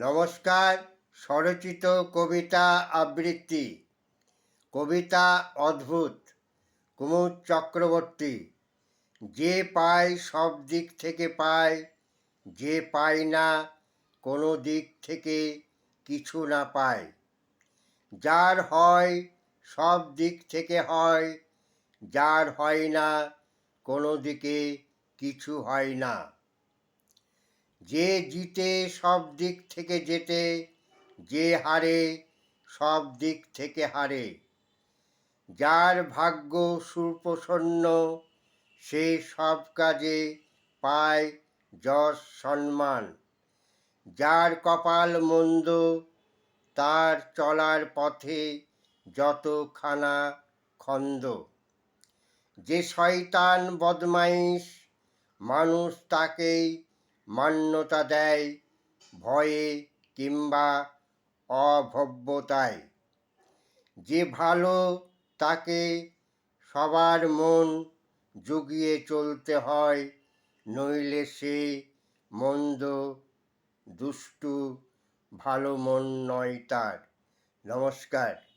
নমস্কার, স্বরচিত কবিতা আবৃত্তি। কবিতা অদ্ভুত, কুমুদ চক্রবর্তী। যে পায় সব দিক থেকে পায়, যে পায় না কোনো দিক থেকে কিছু না পায়। যার হয় সব দিক থেকে হয়, যার হয় না কোনো দিকে কিছু হয় না। যে জিতে সব দিক থেকে যেতে যে হারে সব দিক থেকে হারে। যার ভাগ্য সুপ্রসন্ন, সে সব কাজে পায় যশ সম্মান। যার কপাল মন্দ, তার চলার পথে যতখানা খন্দ। যে শয়তান বদমাইশ, মানুষ তাকেই মান্যতা দেয় ভয়ে কিংবা অভব্যতায়। যে ভালো, তাকে সবার মন জুগিয়ে চলতে হয়, নইলে সে মন্দ, দুষ্টু, ভালো মন নয় তার। নমস্কার।